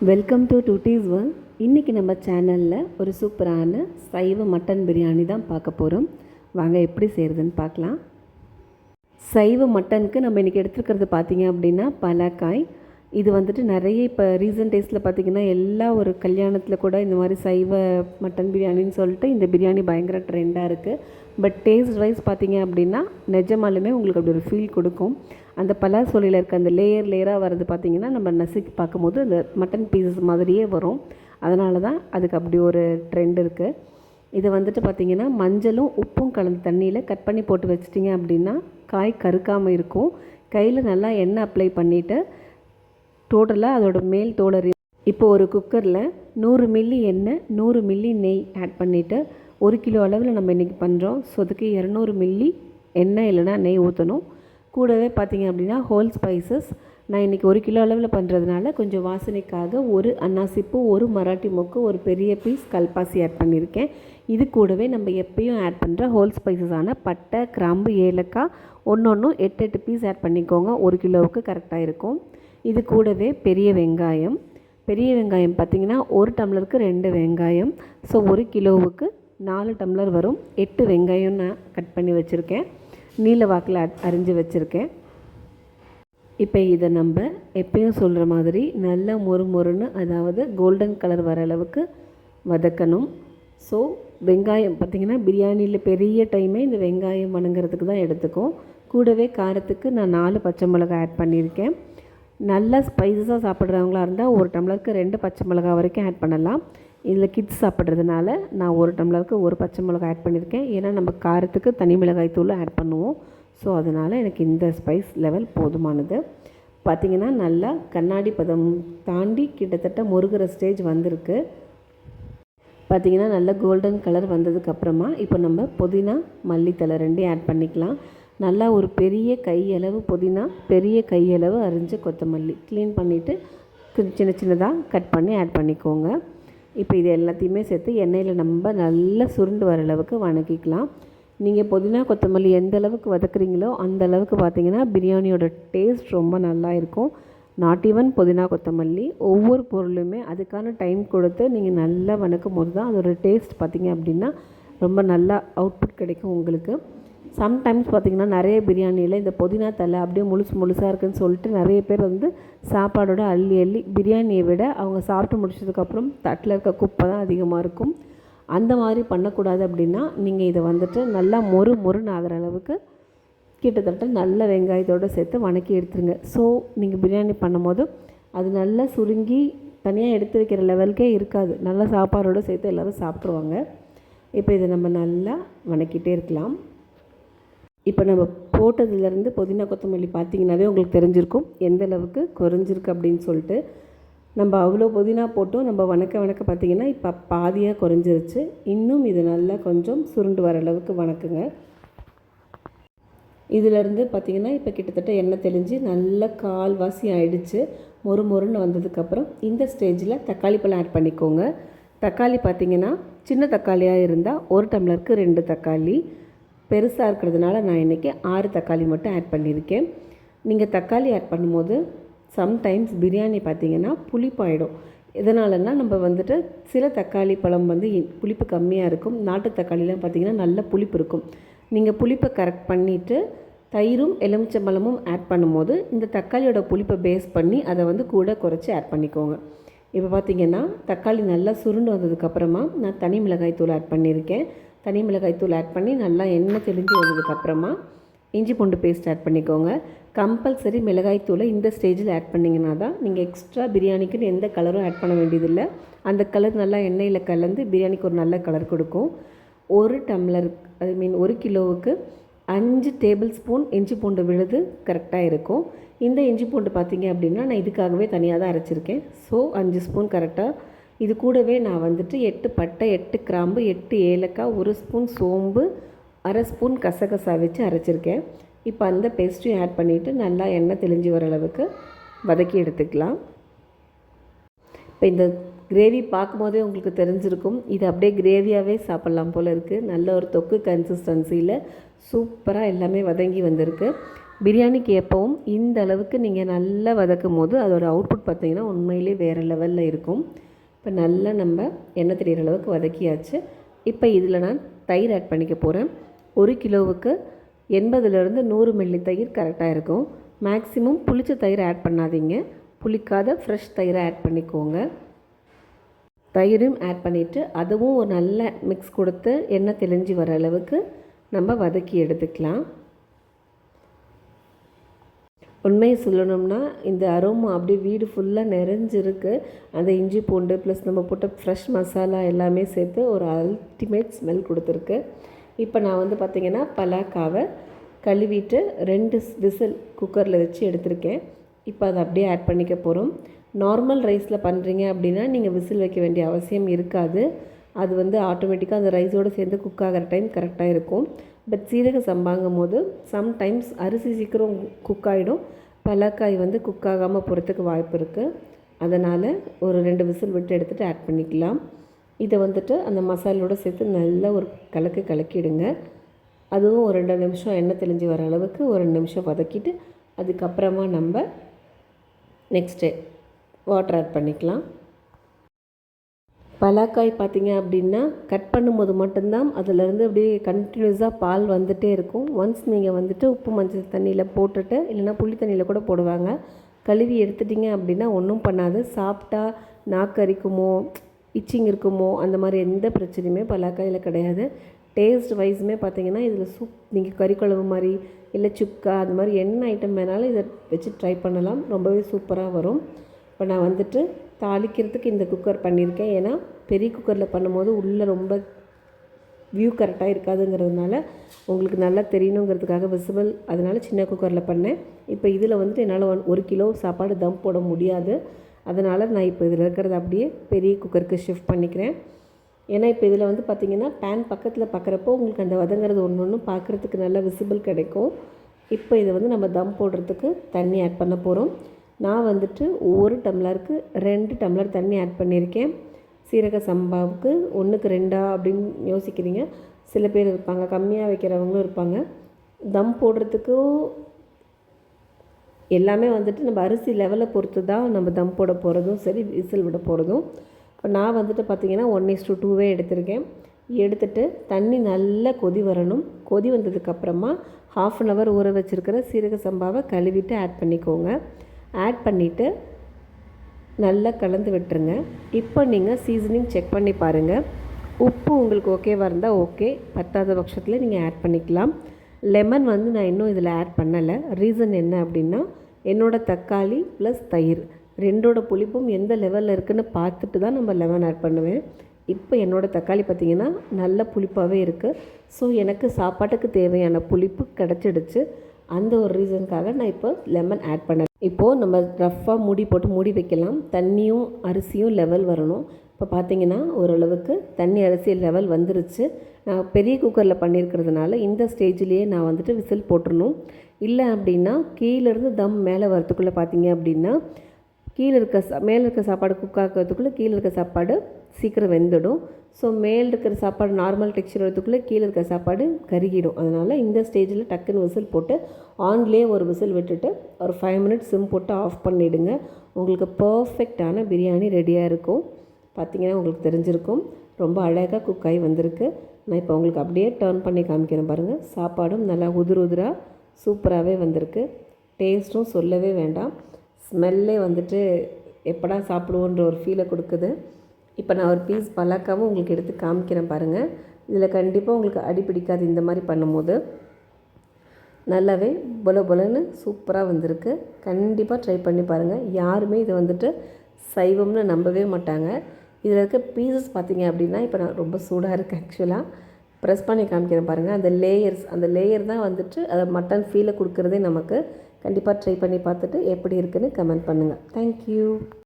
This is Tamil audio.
வெல்கம் டு டூட்டீஸ் வேர்ல் இன்றைக்கி நம்ம சேனலில் ஒரு சூப்பரான சைவ மட்டன் பிரியாணி தான் பார்க்க போகிறோம் வாங்க எப்படி செய்கிறதுன்னு பார்க்கலாம். சைவ மட்டனுக்கு நம்ம இன்றைக்கி எடுத்துருக்கிறது பார்த்தீங்க அப்படின்னா பலாக்காய் இது வந்துட்டு நிறைய இப்போ ரீசன்ட் டேஸில் பார்த்திங்கன்னா எல்லா ஒரு கல்யாணத்தில் கூட இந்த மாதிரி சைவ மட்டன் பிரியாணின்னு சொல்லிட்டு இந்த பிரியாணி பயங்கர ட்ரெண்டாக இருக்குது பட் டேஸ்ட் வைஸ் பார்த்திங்க அப்படின்னா நிஜமாலுமே உங்களுக்கு அப்படி ஒரு ஃபீல் கொடுக்கும். அந்த பலாசொலியில் இருக்க அந்த லேயர் லேயராக வர்றது பார்த்திங்கன்னா நம்ம நசுக்கி பார்க்கும்போது அந்த மட்டன் பீசஸ் மாதிரியே வரும். அதனால தான் அதுக்கு அப்படி ஒரு ட்ரெண்ட் இருக்குது இதை வந்துட்டு பார்த்திங்கன்னா மஞ்சளும் உப்பும் கலந்த தண்ணியில் கட் பண்ணி போட்டு வச்சிட்டிங்க அப்படின்னா காய் கருக்காமல் இருக்கும். கையில் நல்லா எண்ணெய் அப்ளை பண்ணிவிட்டு டோட்டலாக அதோட மேல் தோலறி இப்போ ஒரு குக்கரில் நூறு மில்லி எண்ணெய் நூறு மில்லி நெய் ஆட் பண்ணிவிட்டு ஒரு கிலோ அளவில் நம்ம இன்றைக்கி பண்ணுறோம் ஸோ அதுக்கு இரநூறு மில்லி எண்ணெய் இல்லைனா நெய் ஊற்றணும் கூடவே பார்த்திங்க அப்படின்னா ஹோல் ஸ்பைசஸ் நான் இன்றைக்கி ஒரு கிலோ அளவில் பண்ணுறதுனால கொஞ்சம் வாசனைக்காக ஒரு அன்னாசிப்பூ ஒரு மராட்டி மொக்கு ஒரு பெரிய பீஸ் கல்பாசி ஆட் பண்ணியிருக்கேன். இது கூடவே நம்ம எப்பயும் ஆட் பண்ணுற ஹோல் ஸ்பைசஸான பட்டை கிராம்பு ஏலக்காய் ஒன்று ஒன்றும் எட்டு எட்டு பீஸ் ஆட் பண்ணிக்கோங்க. ஒரு கிலோவுக்கு கரெக்டாக இருக்கும். இது கூடவே பெரிய வெங்காயம். பெரிய வெங்காயம் பார்த்திங்கன்னா ஒரு டம்ளருக்கு ரெண்டு வெங்காயம். ஸோ ஒரு கிலோவுக்கு நாலு டம்ளர் வரும். எட்டு வெங்காயம் நான் கட் பண்ணி வச்சுருக்கேன். நீல வாக்கில் அரிஞ்சு வச்சுருக்கேன். இப்போ இதை நம்ம எப்பயும் சொல்கிற மாதிரி நல்லா மொறு மொறுன்னு அதாவது கோல்டன் கலர் வர அளவுக்கு வதக்கணும். ஸோ வெங்காயம் பார்த்திங்கன்னா பிரியாணியில் பெரிய டைமே இந்த வெங்காயம் வணங்குறதுக்கு தான் எடுத்துக்கும். கூடவே காரத்துக்கு நான் நாலு பச்சை மிளகாய் ஆட் பண்ணியிருக்கேன் நல்லா ஸ்பைசஸாக சாப்பிட்றவங்களா இருந்தால் ஒரு டம்ளருக்கு ரெண்டு பச்சை மிளகாய் வரைக்கும் ஆட் பண்ணலாம். இதில் கிட்ஸ் சாப்பிட்றதுனால நான் ஒரு டம்ளருக்கு ஒரு பச்சை மிளகாய் ஆட் பண்ணியிருக்கேன். ஏன்னா நம்ம காரத்துக்கு தனி மிளகாய் தூள் ஆட் பண்ணுவோம். ஸோ அதனால் எனக்கு இந்த ஸ்பைஸ் லெவல் போதுமானது. பார்த்திங்கன்னா நல்லா கண்ணாடி பதம் தாண்டி கிட்டத்தட்ட முருகிற ஸ்டேஜ் வந்திருக்கு. பார்த்திங்கன்னா நல்ல கோல்டன் கலர் வந்ததுக்கப்புறமா இப்போ நம்ம புதினா மல்லித்தலை ரெண்டையும் ஆட் பண்ணிக்கலாம். நல்லா ஒரு பெரிய கையளவு புதினா பெரிய கையளவு அரிஞ்ச கொத்தமல்லி. க்ளீன் பண்ணிவிட்டு சின்ன சின்னதாக கட் பண்ணி ஆட் பண்ணிக்கோங்க. இப்போ இது எல்லாத்தையுமே சேர்த்து எண்ணெயில் நம்ம நல்லா சுருண்டு வர அளவுக்கு வணக்கிக்கலாம். நீங்கள் புதினா கொத்தமல்லி எந்த அளவுக்கு வதக்குறீங்களோ அந்த அளவுக்கு பார்த்தீங்கன்னா பிரியாணியோட டேஸ்ட் ரொம்ப நல்லா இருக்கும். நாட் ஈவன் புதினா கொத்தமல்லி ஒவ்வொரு பொருளுமே அதுக்கான டைம் கொடுத்து நீங்கள் நல்லா வணக்கும் போது தான் அதோட டேஸ்ட் பார்த்திங்க அப்படின்னா ரொம்ப நல்லா அவுட்புட் கிடைக்கும் உங்களுக்கு. சம்டைம்ஸ் பார்த்திங்கன்னா நிறைய பிரியாணியில் இந்த புதினா தலை அப்படியே முழுசு முழுசாக இருக்குன்னு சொல்லிட்டு நிறைய பேர் வந்து சாப்பாடோட அள்ளி அள்ளி பிரியாணியை விட அவங்க சாப்பிட்டு முடிச்சதுக்கப்புறம் தட்டில் இருக்க குப்பை தான் அதிகமாக இருக்கும். அந்த மாதிரி பண்ணக்கூடாது அப்படின்னா நீங்கள் இதை வந்துட்டு நல்லா மொறு மொறுன்னு ஆகிற அளவுக்கு கிட்டத்தட்ட நல்ல வெங்காயத்தோடு சேர்த்து வணக்கி எடுத்துருங்க. ஸோ நீங்கள் பிரியாணி பண்ணும்போது அது நல்லா சுருங்கி தனியாக எடுத்து வைக்கிற லெவலுக்கே இருக்காது. நல்ல சாப்பாடோடு சேர்த்து எல்லோரும் சாப்பிட்ருவாங்க இப்போ இதை நம்ம நல்லா வணக்கிட்டே இருக்கலாம். இப்போ நம்ம போட்டதுலேருந்து புதினா கொத்தமல்லி பார்த்திங்கனாவே உங்களுக்கு தெரிஞ்சிருக்கும். எந்த அளவுக்கு குறைஞ்சிருக்கு அப்படின்னு சொல்லிட்டு நம்ம அவ்வளோ புதினா போட்டும். நம்ம வணக்க வணக்க பார்த்திங்கன்னா இப்போ பாதியாக குறைஞ்சிருச்சு. இன்னும் இது நல்லா கொஞ்சம் சுருண்டு வர அளவுக்கு வணக்குங்க. இதிலேருந்து பார்த்திங்கன்னா இப்போ கிட்டத்தட்ட எண்ணெய் தெளிஞ்சு நல்ல கால்வாசி ஆயிடுச்சு. மொறு மொறுன்னு வந்ததுக்கப்புறம் இந்த ஸ்டேஜில் தக்காளி பழம் ஆட் பண்ணிக்கோங்க. தக்காளி பார்த்திங்கன்னா சின்ன தக்காளியாக இருந்தால் ஒரு டம்ளருக்கு ரெண்டு தக்காளி. பெருசாக இருக்கிறதுனால நான் இன்றைக்கி ஆறு தக்காளி மட்டும் ஆட் பண்ணியிருக்கேன். நீங்கள் தக்காளி ஆட் பண்ணும்போது சம்டைம்ஸ் பிரியாணி பார்த்திங்கன்னா புளிப்பாயிடும். எதனாலன்னா நம்ம வந்துட்டு சில தக்காளி பழம் வந்து புளிப்பு கம்மியாக இருக்கும். நாட்டு தக்காளிலாம் பார்த்திங்கன்னா நல்ல புளிப்பு இருக்கும். நீங்கள் புளிப்பை கரெக்ட் பண்ணிவிட்டு தயிரும் எலுமிச்சம்பழமும் ஆட் பண்ணும்போது இந்த தக்காளியோட புளிப்பை பேஸ் பண்ணி அதை வந்து கூட குறைச்சி ஆட் பண்ணிக்கோங்க. இப்போ பார்த்திங்கன்னா தக்காளி நல்லா சுருண்டு வந்ததுக்கப்புறமா நான் தனி மிளகாய் தூள் ஆட் பண்ணியிருக்கேன். தனி மிளகாய் தூள் ஆட் பண்ணி நல்லா எண்ணெய் தெளிஞ்சு வந்ததுக்கப்புறமா இஞ்சி பூண்டு பேஸ்ட் ஆட் பண்ணிக்கோங்க. கம்பல்சரி மிளகாய் தூளை இந்த ஸ்டேஜில் ஆட் பண்ணிங்கன்னா தான் நீங்கள் எக்ஸ்ட்ரா பிரியாணிக்குன்னு எந்த கலரும் ஆட் பண்ண வேண்டியதில்லை. அந்த கலர் நல்லா எண்ணெயில் கலந்து பிரியாணிக்கு ஒரு நல்ல கலர் கொடுக்கும். ஒரு டம்ளர் ஐ மீன் ஒரு கிலோவுக்கு அஞ்சு டேபிள் ஸ்பூன் இஞ்சி பூண்டு விழுது கரெக்டாக இருக்கும். இந்த இஞ்சி பூண்டு பார்த்தீங்க அப்படின்னா நான் இதுக்காகவே தனியாக தான் அரைச்சிருக்கேன். ஸோ அஞ்சு ஸ்பூன் கரெக்டாக இது கூடவே நான் வந்துட்டு எட்டு பட்டை எட்டு கிராம்பு எட்டு ஏலக்காய் ஒரு ஸ்பூன் சோம்பு அரை ஸ்பூன் கசகசா வச்சு அரைச்சிருக்கேன். இப்போ அந்த பேஸ்ட்டையும் ஆட் பண்ணிவிட்டு நல்லா எண்ணெய் தெளிஞ்சு வர அளவுக்கு வதக்கி எடுத்துக்கலாம். இப்போ இந்த கிரேவி பார்க்கும்போதே உங்களுக்கு தெரிஞ்சிருக்கும். இது அப்படியே கிரேவியாகவே சாப்பிட்லாம் போல் இருக்குது நல்ல ஒரு தொக்கு கன்சிஸ்டன்சியில் சூப்பராக எல்லாமே வதங்கி வந்திருக்கு. பிரியாணிக்கு எப்போவும் இந்த அளவுக்கு நீங்கள் நல்லா வதக்கும் போது அதோடய அவுட்புட் பார்த்திங்கன்னா உண்மையிலே வேறு லெவலில் இருக்கும். இப்போ நல்லா நம்ம எண்ணெய் தெரியிற அளவுக்கு வதக்கியாச்சு. இப்போ இதில் நான் தயிர் ஆட் பண்ணிக்க போகிறேன் ஒரு கிலோவுக்கு எண்பதுலேருந்து நூறு மில்லி தயிர் கரெக்டாக இருக்கும். மேக்ஸிமம் புளிச்ச தயிர் ஆட் பண்ணாதீங்க. புளிக்காத ஃப்ரெஷ் தயிரை ஆட் பண்ணிக்கோங்க. தயிரும் ஆட் பண்ணிவிட்டு அதுவும் ஒரு நல்ல மிக்ஸ் கொடுத்து எண்ணெய் தெளிஞ்சு வர அளவுக்கு நம்ம வதக்கி எடுத்துக்கலாம். உண்மையை சொல்லணும்னா இந்த அரோமா அப்படியே வீடு ஃபுல்லாக நிறைஞ்சிருக்கு. அந்த இஞ்சி பூண்டு ப்ளஸ் நம்ம போட்ட ஃப்ரெஷ் மசாலா எல்லாமே சேர்த்து ஒரு அல்டிமேட் ஸ்மெல் கொடுத்துருக்கு. இப்போ நான் வந்து பார்த்திங்கன்னா பலாக்காவை கழுவிட்டு ரெண்டு விசில் குக்கரில் வச்சு எடுத்திருக்கேன். இப்போ அதை அப்படியே ஆட் பண்ணிக்க போகிறோம் நார்மல் ரைஸில் பண்ணுறீங்க அப்படின்னா நீங்கள் விசில் வைக்க வேண்டிய அவசியம் இருக்காது. அது வந்து ஆட்டோமேட்டிக்காக அந்த ரைஸோடு சேர்ந்து குக் ஆகிற டைம் கரெக்டாக இருக்கும். பட் சீரக சம்பாங்கும் போது சம்டைம்ஸ் அரிசி சீக்கிரம் குக் ஆகிடும் பலக்காய் வந்து குக் ஆகாமல் போகிறதுக்கு வாய்ப்பு இருக்குது அதனால் ஒரு ரெண்டு விசில் விட்டு எடுத்துகிட்டு ஆட் பண்ணிக்கலாம். இதை வந்துட்டு அந்த மசாலோடு சேர்த்து நல்லா ஒரு கலக்கு கலக்கிடுங்க. அதுவும் ஒரு ரெண்டு நிமிஷம் எண்ணெய் தெளிஞ்சு வர அளவுக்கு ஒரு ரெண்டு நிமிஷம் வதக்கிட்டு அதுக்கப்புறமா நம்ம நெக்ஸ்ட்டு வாட்டர் ஆட் பண்ணிக்கலாம். பலாக்காய் பார்த்திங்க அப்படின்னா கட் பண்ணும்போது மட்டும்தான் அதிலேருந்து அப்படியே கண்டினியூஸாக பால் வந்துகிட்டே இருக்கும். ஒன்ஸ் நீங்கள் வந்துட்டு உப்பு மஞ்சள் தண்ணியில் போட்டுட்டு இல்லைனா புளி தண்ணியில் கூட போடுவாங்க. கழுவி எடுத்துட்டிங்க அப்படின்னா ஒன்றும் பண்ணாது. சாப்பிட்டா நாக்கரிக்குமோ இச்சிங் இருக்குமோ அந்த மாதிரி எந்த பிரச்சனையுமே பலாக்காயில் கிடையாது. டேஸ்ட் வைஸுமே பார்த்தீங்கன்னா இதில் சூப் நீங்கள் கறி குழம்பு மாதிரி இல்லை சுக்கா அது மாதிரி என்ன ஐட்டம் வேணாலும் இதை வச்சு ட்ரை பண்ணலாம். ரொம்பவே சூப்பராக வரும். இப்போ நான் வந்துட்டு தாளிக்கிறதுக்கு இந்த குக்கர் பண்ணியிருக்கேன். ஏன்னா பெரிய குக்கரில் பண்ணும்போது உள்ளே ரொம்ப வியூ கரெக்டாக இருக்காதுங்கிறதுனால உங்களுக்கு நல்லா தெரியணுங்கிறதுக்காக விசிபிள் அதனால் சின்ன குக்கரில் பண்ணேன். இப்போ இதில் வந்துட்டு என்னால் ஒன் ஒரு கிலோ சாப்பாடு தம் போட முடியாது. அதனால் நான் இப்போ இதில் இருக்கிறத அப்படியே பெரிய குக்கருக்கு ஷிஃப்ட் பண்ணிக்கிறேன். ஏன்னா இப்போ இதில் வந்து பார்த்திங்கன்னா பேன் பக்கத்தில் பார்க்குறப்போ உங்களுக்கு அந்த வதங்கிறது ஒன்று ஒன்று பார்க்குறதுக்கு நல்லா விசிபிள் கிடைக்கும். இப்போ இதை வந்து நம்ம தம் போடுறதுக்கு தண்ணி ஆட் பண்ண போகிறோம் நான் வந்துட்டு ஒரு டம்ளருக்கு ரெண்டு டம்ளர் தண்ணி ஆட் பண்ணியிருக்கேன். சீரக சம்பாவுக்கு ஒன்றுக்கு ரெண்டா அப்படின்னு யோசிக்கிறீங்க. சில பேர் இருப்பாங்க கம்மியாக வைக்கிறவங்களும் இருப்பாங்க. தம் போடுறதுக்கும் எல்லாமே வந்துட்டு நம்ம அரிசி லெவலை பொறுத்து தான் நம்ம தம் போட போகிறதும் சரி விசில் விட போகிறதும் இப்போ நான் வந்துட்டு பார்த்திங்கன்னா ஒன் இஸ் டூ டூவே எடுத்திருக்கேன். எடுத்துகிட்டு தண்ணி நல்லா கொதி வரணும். கொதி வந்ததுக்கப்புறமா ஹாஃப் அன் ஹவர் ஊற வச்சுருக்கிற சீரக சம்பாவை கழுவிட்டு ஆட் பண்ணிக்கோங்க. ஆட் பண்ணிவிட்டு நல்லா கலந்து விட்டுருங்க. இப்போ நீங்கள் சீசனிங் செக் பண்ணி பாருங்கள் உப்பு உங்களுக்கு ஓகேவாக இருந்தால் ஓகே பத்தாத பட்சத்தில் நீங்கள் ஆட் பண்ணிக்கலாம். லெமன் வந்து நான் இன்னும் இதில் ஆட் பண்ணலை. ரீசன் என்ன அப்படின்னா என்னோடய தக்காளி ப்ளஸ் தயிர். ரெண்டோட புளிப்பும் எந்த லெவலில் இருக்குதுன்னு பார்த்துட்டு தான் நம்ம லெமன் ஆட் பண்ணுவேன். இப்போ என்னோடய தக்காளி பார்த்திங்கன்னா நல்ல புளிப்பாகவே இருக்குது ஸோ எனக்கு சாப்பாட்டுக்கு தேவையான புளிப்பு கிடச்சிடுச்சு. அந்த ஒரு ரீசனுக்காக நான் இப்போ லெமன் ஆட் பண்ணேன். இப்போது நம்ம ரஃப்பாக மூடி போட்டு மூடி வைக்கலாம். தண்ணியும் அரிசியும் லெவல் வரணும். இப்போ பார்த்தீங்கன்னா ஓரளவுக்கு தண்ணி அரிசி லெவல் வந்துருச்சு. நான் பெரிய குக்கரில் பண்ணியிருக்கிறதுனால இந்த ஸ்டேஜ்லேயே நான் வந்துட்டு விசில் போட்டுடணும் இல்லை அப்படின்னா கீழேருந்து தம் மேலே வரத்துக்குள்ளே பார்த்தீங்க அப்படின்னா கீழே இருக்க சா மேலே இருக்க சாப்பாடு குக் ஆக்கிறதுக்குள்ளே கீழே இருக்க சாப்பாடு சீக்கிரம் வெந்துடும். ஸோ மேல் இருக்கிற சாப்பாடு நார்மல் டெக்ஸ்சர் வரதுக்குள்ளே கீழே இருக்கிற சாப்பாடு கருகிடும். அதனால் இந்த ஸ்டேஜில் டக்குன்னு விசில் போட்டு ஆன்லேயே ஒரு விசில் விட்டுட்டு ஒரு ஃபைவ் மினிட்ஸ் சிம் போட்டு ஆஃப் பண்ணிவிடுங்க உங்களுக்கு பர்ஃபெக்டான பிரியாணி ரெடியாக இருக்கும். பார்த்திங்கன்னா உங்களுக்கு தெரிஞ்சிருக்கும். ரொம்ப அழகாக குக் ஆகி வந்திருக்கு. நான் இப்போ உங்களுக்கு அப்படியே டேர்ன் பண்ணி காமிக்கிறேன் பாருங்கள் சாப்பாடும் நல்லா உதிர் உதிராக சூப்பராகவே வந்திருக்கு. டேஸ்ட்டும் சொல்லவே வேண்டாம். ஸ்மெல்லே வந்துட்டு எப்படா சாப்பிடுவோன்ற ஒரு ஃபீலை கொடுக்குது. இப்போ நான் ஒரு பீஸ் பலாக்காவும் உங்களுக்கு எடுத்து காமிக்கிறேன் பாருங்கள் இதில் கண்டிப்பாக உங்களுக்கு அடி பிடிக்காது இந்த மாதிரி பண்ணும்போது. நல்லாவே பொல பொலன்னு சூப்பராக வந்திருக்கு. கண்டிப்பாக ட்ரை பண்ணி பாருங்கள் யாருமே இதை வந்துட்டு சைவம்னு நம்பவே மாட்டாங்க. இதில் இருக்க பீசஸ் பார்த்தீங்க அப்படின்னா இப்போ நான் ரொம்ப சூடாக இருக்குது ஆக்சுவலாக ப்ரெஸ் பண்ணி காமிக்கிறேன் பாருங்கள் அந்த லேயர்ஸ் அந்த லேயர் தான் வந்துட்டு அதை மட்டன் ஃபீலை கொடுக்குறதே நமக்கு கண்டிப்பாக ட்ரை பண்ணி பார்த்துட்டு எப்படி இருக்குன்னு கமெண்ட் பண்ணுங்கள் தேங்க்யூ